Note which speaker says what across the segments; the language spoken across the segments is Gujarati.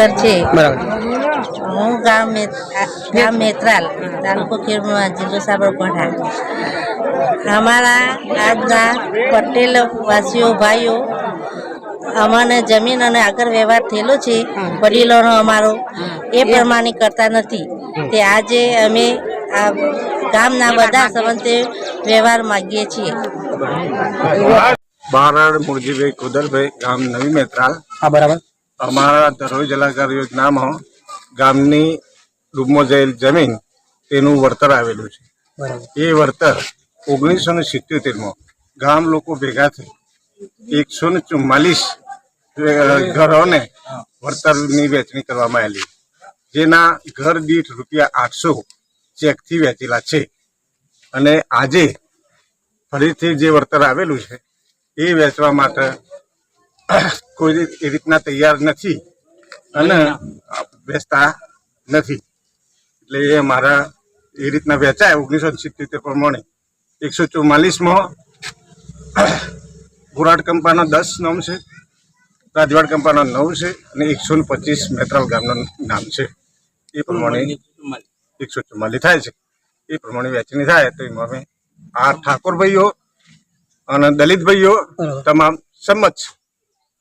Speaker 1: વણકર છે. હું ગામ ગામ મેત્રાલ તાલુકો ખેડમાં જિલ્લો સાબરકાંઠા. અમારા આજના પટેલ વાસીઓ ભાઈઓ અમારે જમીન અને આગળ વ્યવહાર થયેલો છે વડીલોનો અમારો. એ પ્રમાણે કરતા નથી. તે આજે અમે આ ગામના બધા સંબંધે વ્યવહાર માગીએ છીએ.
Speaker 2: બારાડ મુરજીભાઈ કુદરભાઈ ગામ નવી મેત્રાલ.
Speaker 3: હા બરાબર.
Speaker 2: અમારા ધરોઈ જલાકાર યોજનામાં ગામની ડૂબમાં જયેલ જમીન તેનું વળતર આવેલું છે. એ વળતર ઓગણીસો ને સિત્યોતેરમાં ગામ લોકો ભેગા થઈ એકસો ને ચુમ્માલીસ ઘરોને વળતરની વહેંચણી કરવામાં આવેલી. જેના ઘર દીઠ રૂપિયા આઠસો ચેકથી વહેંચેલા છે. અને આજે ફરીથી જે વળતર આવેલું છે એ વેચવા માટે કોઈ રીત- એ રીતના તૈયાર નથી અને વેચતા નથી. એટલે એ મારા એ રીતના વેચાય ઓગણીસો સિત્યોતેર પ્રમાણે. એકસો ચુમ્માલીસમાં ગુરાડ કંપાનો દસ નામ છે રાજવાડ કંપાનો નવ છે અને એકસો ને પચીસ મેત્રાલ ગામનું નામ છે. એ પ્રમાણે એકસો ચુમ્માલીસ. થાય છે. એ પ્રમાણે વેચણી થાય તો એમાં અમે આ ઠાકોર ભાઈઓ અને દલિત ભાઈઓ તમામ સંમત છે.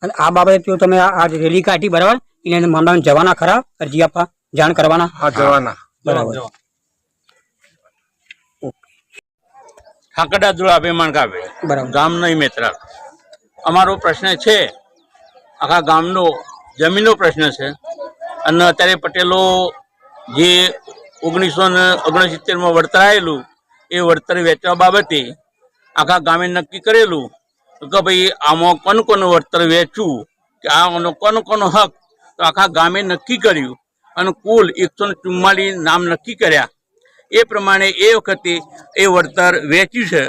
Speaker 3: અને આ બાબતે જો તમે આ રેલી કાઢી બરાબર? એને મામલામાં જવાના ખરા? અરજી આપવા જાણ કરવાના?
Speaker 2: હા જવાના.
Speaker 3: બરાબર.
Speaker 4: ઠાકરડા દુળાભાઈ મણકાભાઈ
Speaker 3: બરાબર.
Speaker 4: ગામ નહીં મેત્રા. અમારો પ્રશ્ન છે આખા ગામનો જમીનનો પ્રશ્ન છે. અને અત્યારે પટેલો જે ઓગણીસો ને ઓગણસિત્તેરમાં વળતર આવેલું એ વળતર વેચવા બાબતે આખા ગામે નક્કી કરેલું. કે ભાઈ આમાં કોનું કોનું વળતર વેચવું? કે આનો કોનો કોનો હક? તો આખા ગામે નક્કી કર્યું અને કુલ એકસો ચુમ્માલીસ નામ નક્કી કર્યા. એ પ્રમાણે એ વખતે એ વળતર વેચ્યું છે.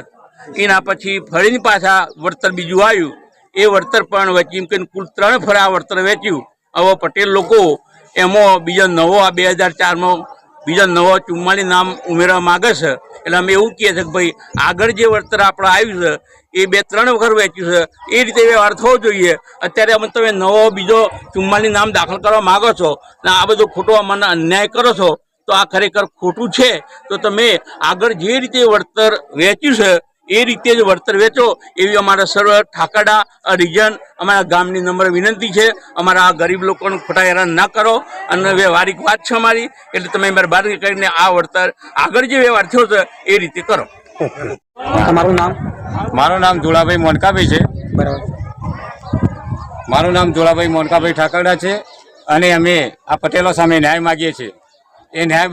Speaker 4: એના પછી ફરીને પાછા વળતર બીજું આવ્યું. એ વળતર પણ વેચ્યું કે કુલ ત્રણ ફરા વળતર વેચ્યું. હવે પટેલ લોકો, એમાં બીજો નવો આ બે હજાર ચારમાં બીજા નવો ચુમ્માલી નામ ઉમેરવા માગે છે. એટલે અમે એવું કહીએ છીએ કે ભાઈ, આગળ જે વળતર આપણે આવ્યું છે, એ બે ત્રણ વખત વેચ્યું છે. એ રીતે વ્યવહાર થવો જોઈએ. અત્યારે અમે તમે નવો બીજો ચુમ્માલી નામ દાખલ કરવા માગો છો અને આ બધો ખોટો અમને અન્યાય કરો છો, તો આ ખરેખર ખોટું છે. તો તમે આગળ જે રીતે વળતર વેચ્યું છે એ રીતે જ વળતર વેચો એવી અમારા સર્વ ઠાકરડા રિજન અમારા ગામની નંબર વિનંતી છે. અમારા આ ગરીબ લોકોનું ખોટા હેરાન ના કરો. અને વ્યવહારિક વાત છે અમારી. એટલે તમે મહેરબાની કરીને આ વળતર આગળ જે વ્યવહાર થયો છે એ રીતે કરો.
Speaker 3: તમારું નામ?
Speaker 5: મારું નામ જોળાભાઈ મોનકાભાઈ છે.
Speaker 3: બરાબર.
Speaker 5: મારું નામ જોળાભાઈ મોનકાભાઈ ઠાકરડા છે. અને અમે આ પટેલો સામે ન્યાય માગીએ છીએ. એ ન્યાય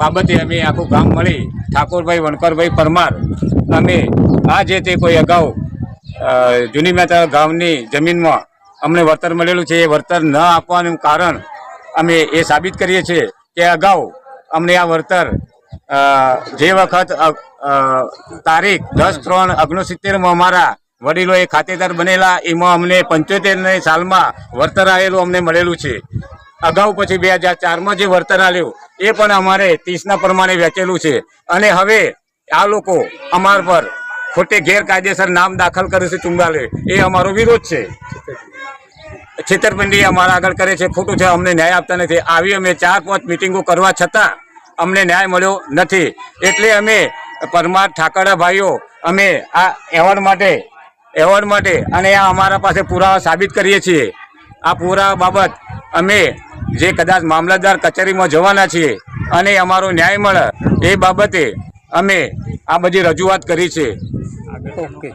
Speaker 5: બાબતે અમે આખું ગામ મળી ઠાકોરભાઈ વણકરભાઈ પરમાર અમે આ જે તે કોઈ અગાઉ જૂની મહેતા ગામની જમીનમાં અમને વળતર મળેલું છે, એ વળતર ન આપવાનું કારણ અમે એ સાબિત કરીએ છીએ કે અગાઉ અમને આ વળતર જે વખત તારીખ દસ ત્રણ ઓગણસિત્તેરમાં અમારા વડીલોએ ખાતેદાર બનેલા, એમાં અમને પંચોતેર સાલમાં વળતર આવેલું અમને મળેલું છે. અગાઉ પછી બે હજાર ચારમાં જે વળતર આવ્યું એ પણ અમારે ત્રીસના પ્રમાણે વેચેલું છે. અને હવે આ લોકો અમાર પર ખોટે ગેરકાયદેસર નામ દાખલ કરે છે ચુંગાલે. એ અમારો વિરોધ છે. છેતરપિંડી અમારા આગળ કરે છે, ખોટું છે, અમને ન્યાય આપતા નથી. આવી અમે ચાર પાંચ મિટિંગો કરવા છતાં અમને ન્યાય મળ્યો નથી. એટલે અમે પરમાર ઠાકરડા ભાઈઓ, અમે આ એવોર્ડ માટે એવોર્ડ માટે અને આ અમારા પાસે પુરાવા સાબિત કરીએ છીએ. આ પુરાવા બાબત અમે જે કદાચ મામલતદાર કચેરીમાં જવાના છીએ અને અમારો ન્યાય મળે એ બાબતે અમે આ બધી રજૂઆત કરી છે.
Speaker 3: ઓકે.